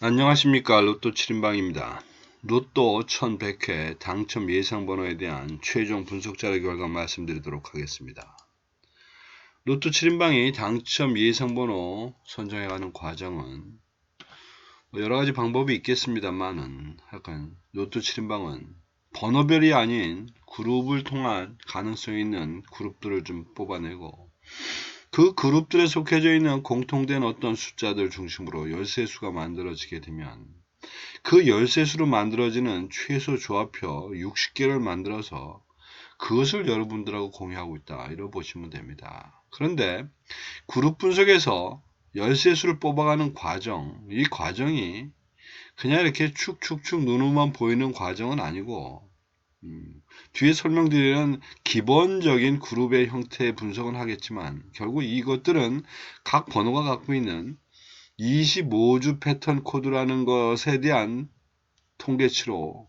안녕하십니까 로또 7인방입니다. 로또 1100회 당첨 예상 번호에 대한 최종 분석 자료 결과 말씀드리도록 하겠습니다. 로또 7인방이 당첨 예상 번호 선정해가는 과정은 뭐 여러가지 방법이 있겠습니다만은 약간 로또 7인방은 번호별이 아닌 그룹을 통한 가능성 있는 그룹들을 좀 뽑아내고 그 그룹들에 속해져 있는 공통된 어떤 숫자들 중심으로 열쇠수가 만들어지게 되면 그 열쇠수로 만들어지는 최소 조합표 60개를 만들어서 그것을 여러분들하고 공유하고 있다. 이렇게 보시면 됩니다. 그런데 그룹 분석에서 열쇠수를 뽑아가는 과정, 이 과정이 그냥 이렇게 축축축 눈으로만 보이는 과정은 아니고 음, 뒤에 설명드리는 기본적인 그룹의 형태의 분석은 하겠지만 결국 이것들은 각 번호가 갖고 있는 25주 패턴 코드라는 것에 대한 통계치로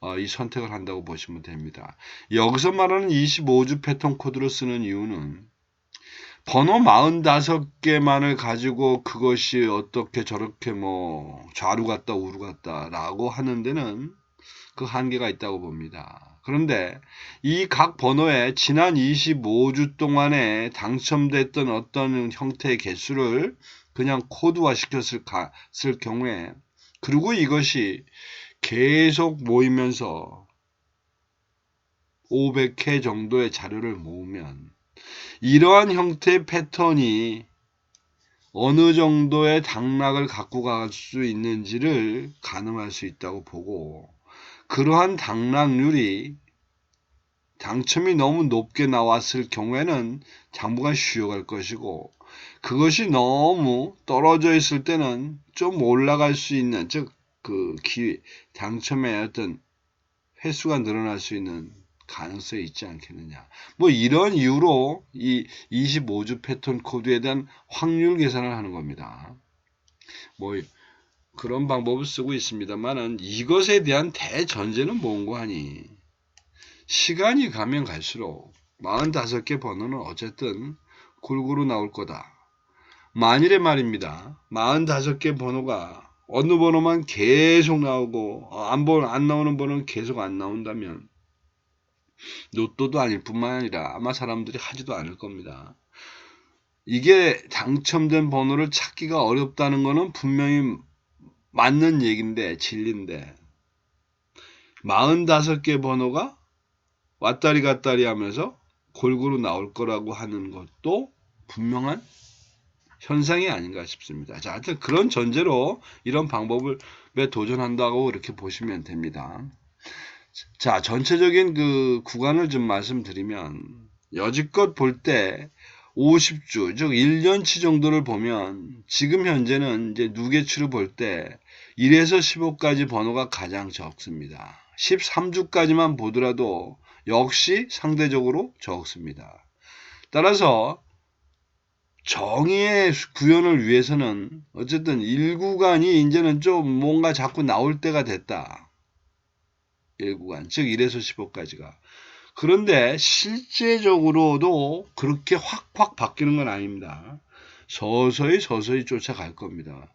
어, 이 선택을 한다고 보시면 됩니다. 여기서 말하는 25주 패턴 코드를 쓰는 이유는 번호 45개만을 가지고 그것이 어떻게 저렇게 뭐 좌루 같다 우루 같다 라고 하는 데는 그 한계가 있다고 봅니다. 그런데 이 각 번호에 지난 25주 동안에 당첨됐던 어떤 형태의 개수를 그냥 코드화 시켰을 경우에 그리고 이것이 계속 모이면서 500회 정도의 자료를 모으면 이러한 형태의 패턴이 어느 정도의 당락을 갖고 갈 수 있는지를 가늠할 수 있다고 보고 그러한 당락률이 당첨이 너무 높게 나왔을 경우에는 장부가 쉬어갈 것이고 그것이 너무 떨어져 있을 때는 좀 올라갈 수 있는 즉 그 기회 당첨의 어떤 횟수가 늘어날 수 있는 가능성이 있지 않겠느냐. 뭐 이런 이유로 이 25주 패턴 코드에 대한 확률 계산을 하는 겁니다. 뭐 그런 방법을 쓰고 있습니다만은 이것에 대한 대전제는 뭔고 하니 시간이 가면 갈수록 45개 번호는 어쨌든 골고루 나올 거다. 만일에 말입니다. 45개 번호가 어느 번호만 계속 나오고 어, 안, 번, 안 나오는 번호는 계속 안 나온다면 로또도 아닐 뿐만 아니라 아마 사람들이 하지도 않을 겁니다. 이게 당첨된 번호를 찾기가 어렵다는 것은 분명히 맞는 얘기인데 진리인데 45개 번호가 왔다리 갔다리 하면서 골고루 나올 거라고 하는 것도 분명한 현상이 아닌가 싶습니다. 자, 하여튼 그런 전제로 이런 방법을 왜 도전한다고 이렇게 보시면 됩니다. 자, 전체적인 그 구간을 좀 말씀드리면 여지껏 볼 때 50주, 즉 1년치 정도를 보면 지금 현재는 이제 누계치를 볼때 1에서 15까지 번호가 가장 적습니다. 13주까지만 보더라도 역시 상대적으로 적습니다. 따라서 정의의 구현을 위해서는 어쨌든 1구간이 이제는 좀 뭔가 자꾸 나올 때가 됐다. 1구간, 즉 1에서 15까지가. 그런데 실제적으로도 그렇게 확확 바뀌는 건 아닙니다. 서서히 서서히 쫓아갈 겁니다.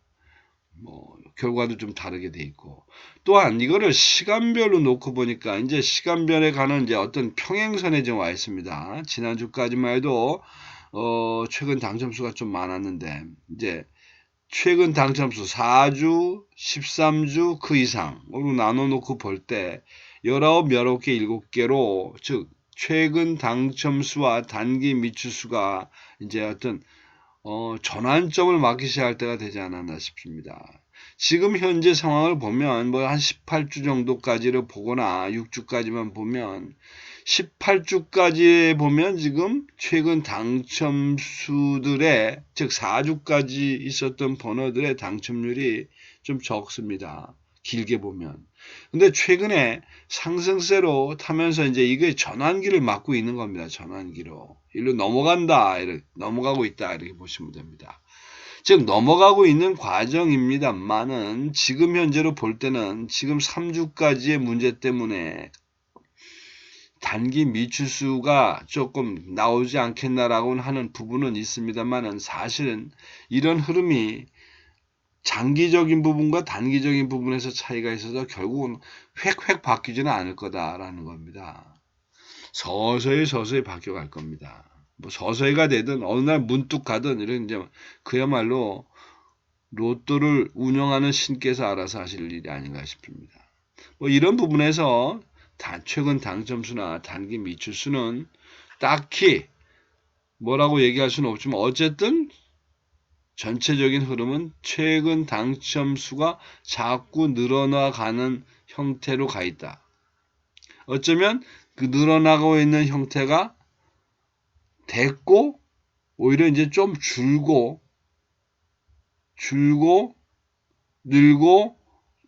뭐 결과도 좀 다르게 돼 있고 또한 이거를 시간별로 놓고 보니까 이제 시간별에 가는 이제 어떤 평행선에 좀와 있습니다. 지난주까지만 해도 어 최근 당첨수가 좀 많았는데 이제 최근 당첨수 4주, 13주 그 이상으로 나눠 놓고 볼 때 19, 19개, 7개로 즉 최근 당첨수와 단기 미추수가 이제 어떤 어, 전환점을 맞기 시작할 때가 되지 않았나 싶습니다. 지금 현재 상황을 보면 뭐 한 18주 정도까지를 보거나 6주까지만 보면 18주까지 보면 지금 최근 당첨수들의 즉 4주까지 있었던 번호들의 당첨률이 좀 적습니다. 길게 보면. 근데 최근에 상승세로 타면서 이제 이게 전환기를 맞고 있는 겁니다. 전환기로. 일로 넘어간다. 이렇게 넘어가고 있다. 이렇게 보시면 됩니다. 즉 넘어가고 있는 과정입니다만은 지금 현재로 볼 때는 지금 3주까지의 문제 때문에 단기 미추수가 조금 나오지 않겠나라고 하는 부분은 있습니다만은 사실은 이런 흐름이 장기적인 부분과 단기적인 부분에서 차이가 있어서 결국은 획획 바뀌지는 않을 거다라는 겁니다. 서서히 서서히 바뀌어 갈 겁니다. 뭐 서서히가 되든 어느 날 문득 가든 이런 이제 그야말로 로또를 운영하는 신께서 알아서 하실 일이 아닌가 싶습니다. 뭐 이런 부분에서 단 최근 당첨수나 단기 미출수는 딱히 뭐라고 얘기할 수는 없지만 어쨌든 전체적인 흐름은 최근 당첨수가 자꾸 늘어나가는 형태로 가 있다. 어쩌면 그 늘어나고 있는 형태가 됐고 오히려 이제 좀 줄고 줄고 늘고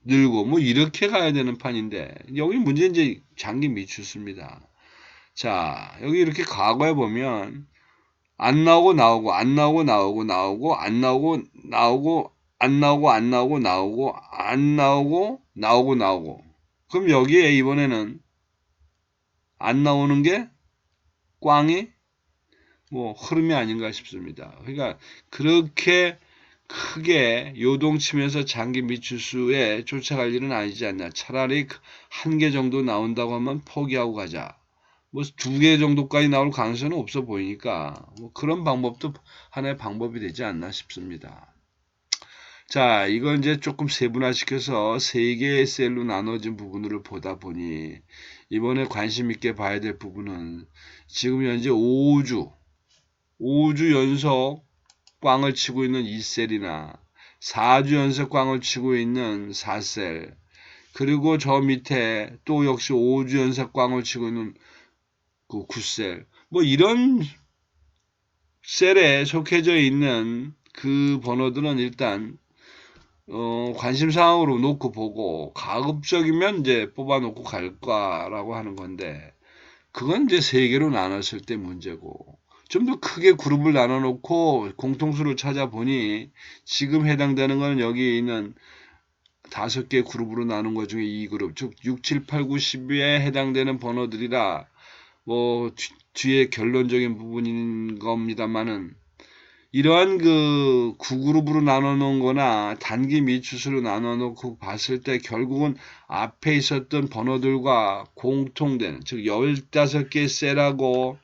늘고 뭐 이렇게 가야 되는 판인데 여기 문제는 이제 장기 미출수입니다. 자 여기 이렇게 과거에 보면 안 나오고 나오고 안 나오고 나오고 나오고 안 나오고 나오고 안 나오고 안 나오고 나오고 안 나오고 나오고 나오고 그럼 여기에 이번에는 안 나오는 게 꽝이 뭐 흐름이 아닌가 싶습니다. 그러니까 그렇게 크게 요동치면서 장기 미추수에 쫓아갈 일은 아니지 않나. 차라리 한 개 정도 나온다고 하면 포기하고 가자. 뭐 두 개 정도까지 나올 가능성은 없어 보이니까 뭐 그런 방법도 하나의 방법이 되지 않나 싶습니다. 자, 이건 이제 조금 세분화시켜서 세 개의 셀로 나눠진 부분을 보다 보니 이번에 관심 있게 봐야 될 부분은 지금 현재 5주, 5주 연속 꽝을 치고 있는 2셀이나 4주 연속 꽝을 치고 있는 4셀, 그리고 저 밑에 또 역시 5주 연속 꽝을 치고 있는 그 9셀, 뭐 이런 셀에 속해져 있는 그 번호들은 일단 어, 관심사항으로 놓고 보고 가급적이면 이제 뽑아놓고 갈까라고 하는 건데 그건 이제 세 개로 나눴을 때 문제고 좀 더 크게 그룹을 나눠놓고 공통수를 찾아보니 지금 해당되는 건 여기 있는 다섯 개 그룹으로 나눈 것 중에 이 그룹 즉 6, 7, 8, 9, 10에 해당되는 번호들이라 뭐 뒤에 결론적인 부분인 겁니다만은 이러한 그 구그룹으로 나눠 놓은 거나 단기 미추수로 나눠 놓고 봤을 때 결국은 앞에 있었던 번호들과 공통되는 즉 15개 셀하고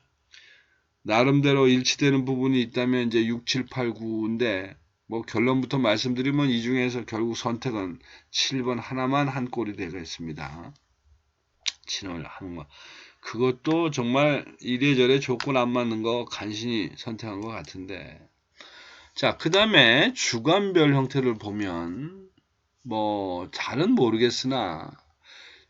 나름대로 일치되는 부분이 있다면 이제 6, 7, 8, 9인데 뭐 결론부터 말씀드리면 이 중에서 결국 선택은 7번 하나만 한 꼴이 되겠습니다. 친월 한과 그것도 정말 이래저래 조건 안 맞는 거 간신히 선택한 것 같은데 자, 그 다음에 주간별 형태를 보면, 뭐, 잘은 모르겠으나,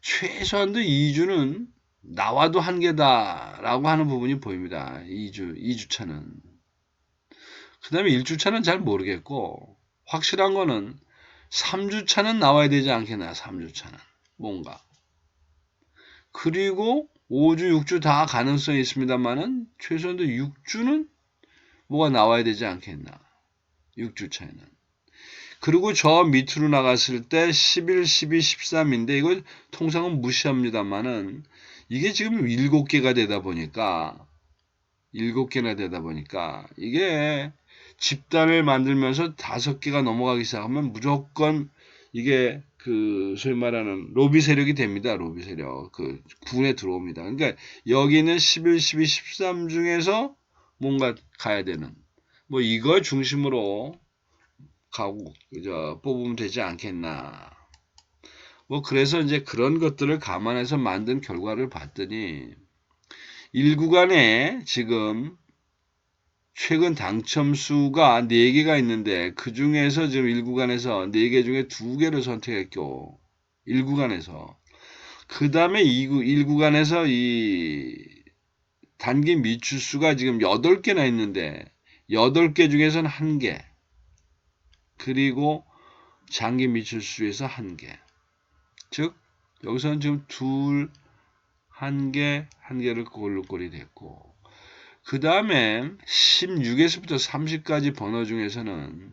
최소한도 2주는 나와도 한 개다라고 하는 부분이 보입니다. 2주, 2주차는. 그 다음에 1주차는 잘 모르겠고, 확실한 거는 3주차는 나와야 되지 않겠나, 3주차는. 뭔가. 그리고 5주, 6주 다 가능성이 있습니다만은, 최소한도 6주는 뭐가 나와야 되지 않겠나. 6주 차에는. 그리고 저 밑으로 나갔을 때 11, 12, 13인데 이걸 통상은 무시합니다만은 이게 지금 7개가 되다 보니까 7개나 되다 보니까 이게 집단을 만들면서 5개가 넘어가기 시작하면 무조건 이게 그 소위 말하는 로비 세력이 됩니다. 로비 세력. 그 군에 들어옵니다. 그러니까 여기는 11, 12, 13 중에서 뭔가 가야 되는 뭐 이걸 중심으로 가고 그저 뽑으면 되지 않겠나. 뭐 그래서 이제 그런 것들을 감안해서 만든 결과를 봤더니 1구간에 지금 최근 당첨 수가 4개가 있는데 그 중에서 지금 1구간에서 4개 중에 2개를 선택했고 1구간에서 그 다음에 2구, 1구간에서 이 단기 미추수가 지금 8개나 있는데 8개 중에서는 1개. 그리고 장기 미출수에서 1개. 즉, 여기서는 지금 둘, 1개, 1개를 골고리 됐고, 그 다음에 16에서부터 30까지 번호 중에서는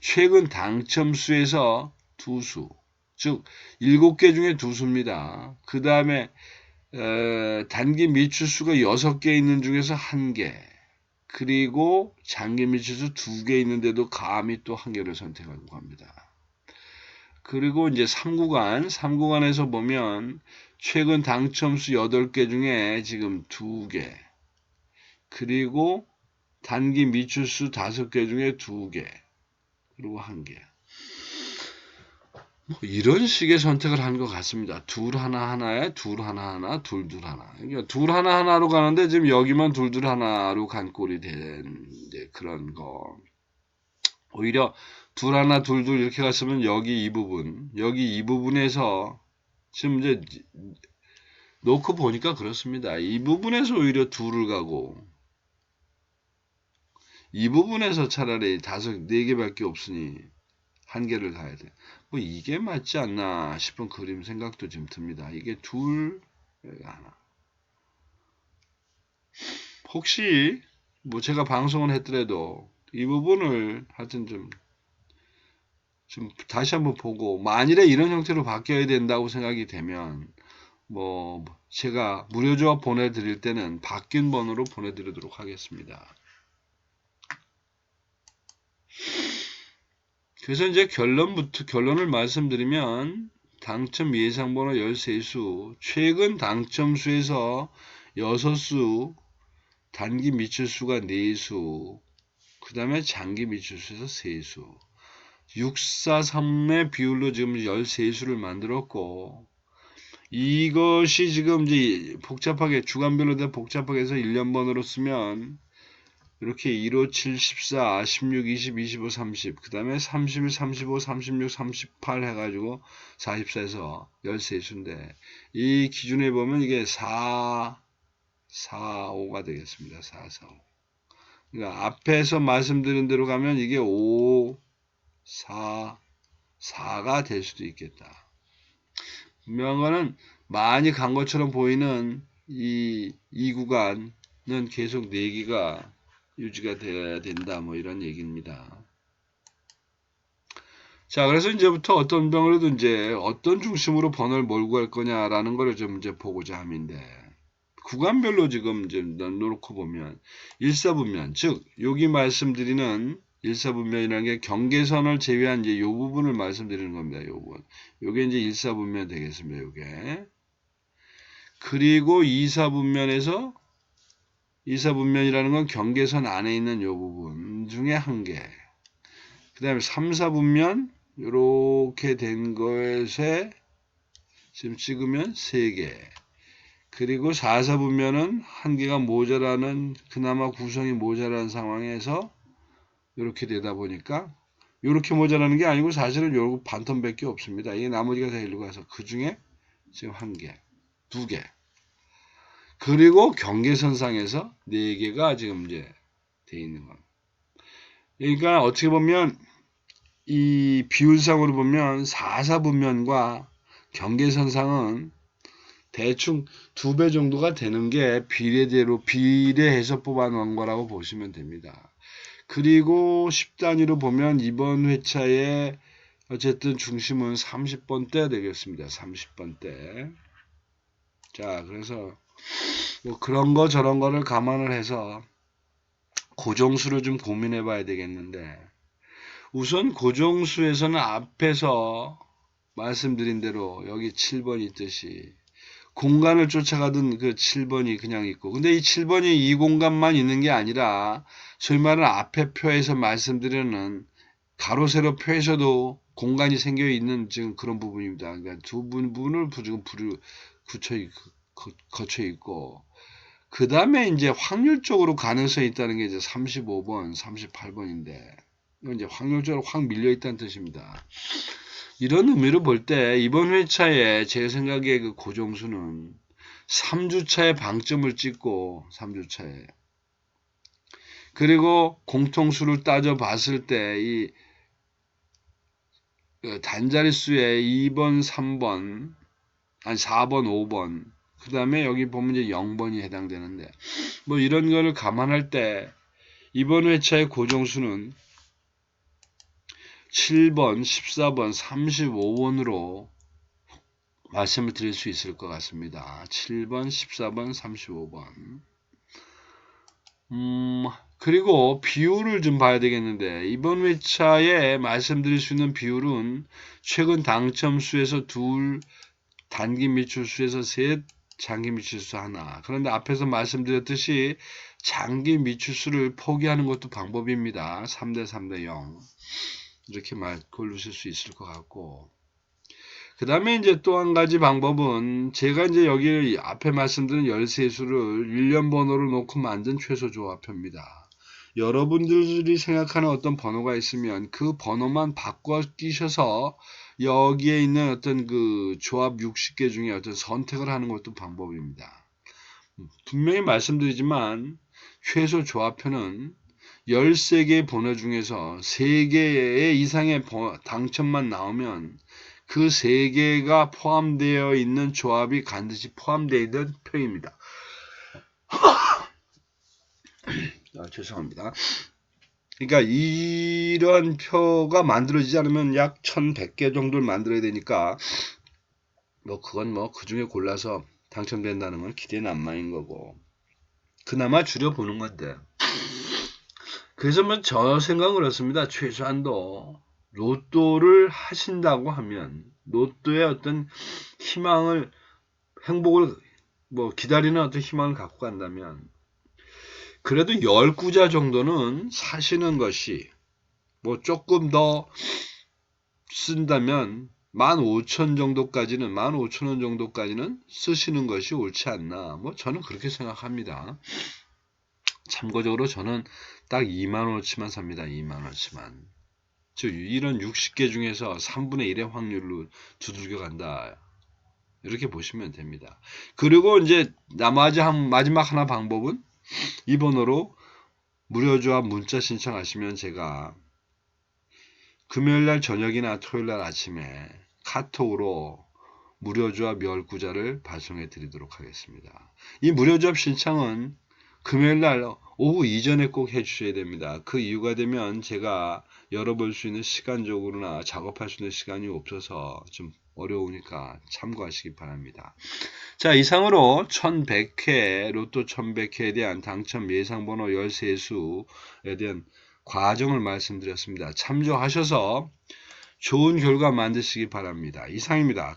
최근 당첨수에서 두 수, 즉 7개 중에 두 수입니다. 그 다음에 단기 미출수가 6개 있는 중에서 1개, 그리고 장기 미추수 두개 있는데도 감히 또한 개를 선택하고 갑니다. 그리고 이제 3구간, 3구간에서 보면 최근 당첨수 8개 중에 지금 2개, 그리고 단기 미추수 5개 중에 2개, 그리고 1개. 뭐 이런 식의 선택을 한 것 같습니다. 둘 하나 하나에 둘 하나 하나 둘 둘 하나. 그러니까 둘 하나 하나로 가는데 지금 여기만 둘 둘 하나로 간 꼴이 된 그런 거. 오히려 둘 하나 둘 둘 이렇게 갔으면 여기 이 부분 여기 이 부분에서 지금 이제 놓고 보니까 그렇습니다. 이 부분에서 오히려 둘을 가고 이 부분에서 차라리 다섯 네 개밖에 없으니 한 개를 가야 돼. 뭐 이게 맞지 않나 싶은 그림 생각도 좀 듭니다. 이게 둘 하나. 혹시 뭐 제가 방송을 했더라도 이 부분을 하여튼 좀, 좀 다시 한번 보고 만일에 이런 형태로 바뀌어야 된다고 생각이 되면 뭐 제가 무료 조합 보내드릴 때는 바뀐 번호로 보내드리도록 하겠습니다. 그래서 이제 결론부터 결론을 말씀드리면 당첨 예상번호 13수, 최근 당첨수에서 6수, 단기 미출수가 4수, 그 다음에 장기 미출수에서 3수. 643의 비율로 지금 13수를 만들었고, 이것이 지금 이제 복잡하게, 주간별로 된 복잡하게 해서 1년번호로 쓰면, 이렇게 1, 5, 7, 14, 16, 20, 25, 30, 그 다음에 31, 35, 36, 38 해가지고 44에서 13수인데, 이 기준에 보면 이게 4, 4, 5가 되겠습니다. 4, 4, 5. 그러니까 앞에서 말씀드린 대로 가면 이게 5, 4, 4가 될 수도 있겠다. 분명한 거는 많이 간 것처럼 보이는 이, 이 구간은 계속 4개가 유지가 돼야 된다. 뭐 이런 얘기입니다. 자, 그래서 이제부터 어떤 병으로도 이제 어떤 중심으로 번호를 몰고 갈 거냐라는 거를 좀 이제 보고자 함인데, 구간별로 지금 이제 놓고 보면, 일사분면, 즉, 여기 말씀드리는 일사분면이라는 게 경계선을 제외한 이제 요 부분을 말씀드리는 겁니다. 요 부분. 요게 이제 일사분면 되겠습니다. 요게. 그리고 이사분면에서 이사분면이라는 건 경계선 안에 있는 요 부분 중에 한 개. 그 다음에 3, 4분면 이렇게 된 것에 지금 찍으면 3개. 그리고 4, 4분면은 한 개가 모자라는 그나마 구성이 모자란 상황에서 이렇게 되다 보니까 이렇게 모자라는 게 아니고 사실은 요 반톤밖에 없습니다. 이게 나머지가 다 일로 가서 그 중에 지금 한 개, 두 개. 그리고 경계선상에서 4개가 지금 이제 돼 있는 겁니다. 그러니까 어떻게 보면 이 비율상으로 보면 4, 4분면과 경계선상은 대충 두 배 정도가 되는 게 비례대로 비례해서 뽑아놓은 거라고 보시면 됩니다. 그리고 10단위로 보면 이번 회차에 어쨌든 중심은 30번대 되겠습니다. 30번대. 자, 그래서 뭐 그런 거 저런 거를 감안을 해서 고정수를 좀 고민해 봐야 되겠는데 우선 고정수에서는 앞에서 말씀드린 대로 여기 7번 있듯이 공간을 쫓아가던 그 7번이 그냥 있고 근데 이 7번이 이 공간만 있는 게 아니라 소위 말하는 앞에 표에서 말씀드리는 가로 세로 표에서도 공간이 생겨 있는 지금 그런 부분입니다. 그러니까 두 부분을 지금 붙여 거쳐 있고 그 다음에 이제 확률적으로 가능성이 있다는 게 이제 35번, 38번인데 이건 이제 확률적으로 확 밀려 있다는 뜻입니다. 이런 의미로 볼 때 이번 회차에 제 생각에 그 고정수는 3주차에 방점을 찍고 3주차에 그리고 공통수를 따져 봤을 때이 그 단자리 수에 2번, 3번, 아니 4번, 5번 그 다음에 여기 보면 이제 0번이 해당되는데 뭐 이런 거를 감안할 때 이번 회차의 고정수는 7번, 14번, 35번으로 말씀을 드릴 수 있을 것 같습니다. 7번, 14번, 35번. 음, 그리고 비율을 좀 봐야 되겠는데 이번 회차에 말씀드릴 수 있는 비율은 최근 당첨 수에서 둘, 단기 미출 수에서 셋, 장기 미출 수 하나. 그런데 앞에서 말씀드렸듯이 장기 미출 수를 포기하는 것도 방법입니다. 3대 3대 0. 이렇게 말 고르실 수 있을 것 같고. 그 다음에 이제 또 한 가지 방법은 제가 이제 여기 앞에 말씀드린 열세수를 1년 번호로 놓고 만든 최소 조합표입니다. 여러분들이 생각하는 어떤 번호가 있으면 그 번호만 바꿔 끼셔서 여기에 있는 어떤 그 조합 60개 중에 어떤 선택을 하는 것도 방법입니다. 분명히 말씀드리지만 최소 조합표는 13개의 번호 중에서 3개 이상의 번- 당첨만 나오면 그 3개가 포함되어 있는 조합이 반드시 포함되어 있는 표입니다. 아, 죄송합니다. 그러니까 이런 표가 만들어지지 않으면 약 1100개 정도를 만들어야 되니까 뭐 그건 뭐 그 중에 골라서 당첨된다는 건 기대 난망인 거고 그나마 줄여보는 건데 그래서 뭐 저 생각은 그렇습니다. 최소한도 로또를 하신다고 하면 로또의 어떤 희망을 행복을 뭐 기다리는 어떤 희망을 갖고 간다면 그래도 10구자 정도는 사시는 것이 뭐 조금 더 쓴다면 15,000 정도까지는 15,000원 정도까지는 쓰시는 것이 옳지 않나 뭐 저는 그렇게 생각합니다. 참고적으로 저는 딱 2만원어치만 삽니다. 2만원어치만. 즉 이런 60개 중에서 3분의 1의 확률로 두들겨 간다. 이렇게 보시면 됩니다. 그리고 이제 나머지 한 마지막 하나 방법은 이 번호로 무료 조합 문자 신청하시면 제가 금요일날 저녁이나 토요일날 아침에 카톡으로 무료 조합 10구자를 발송해 드리도록 하겠습니다. 이 무료 조합 신청은 금요일날 오후 이전에 꼭 해주셔야 됩니다. 그 이유가 되면 제가 열어볼 수 있는 시간적으로나 작업할 수 있는 시간이 없어서 좀 어려우니까 참고하시기 바랍니다. 자, 이상으로 1100회, 로또 1100회에 대한 당첨 예상번호 13수에 대한 과정을 말씀드렸습니다. 참조하셔서 좋은 결과 만드시기 바랍니다. 이상입니다.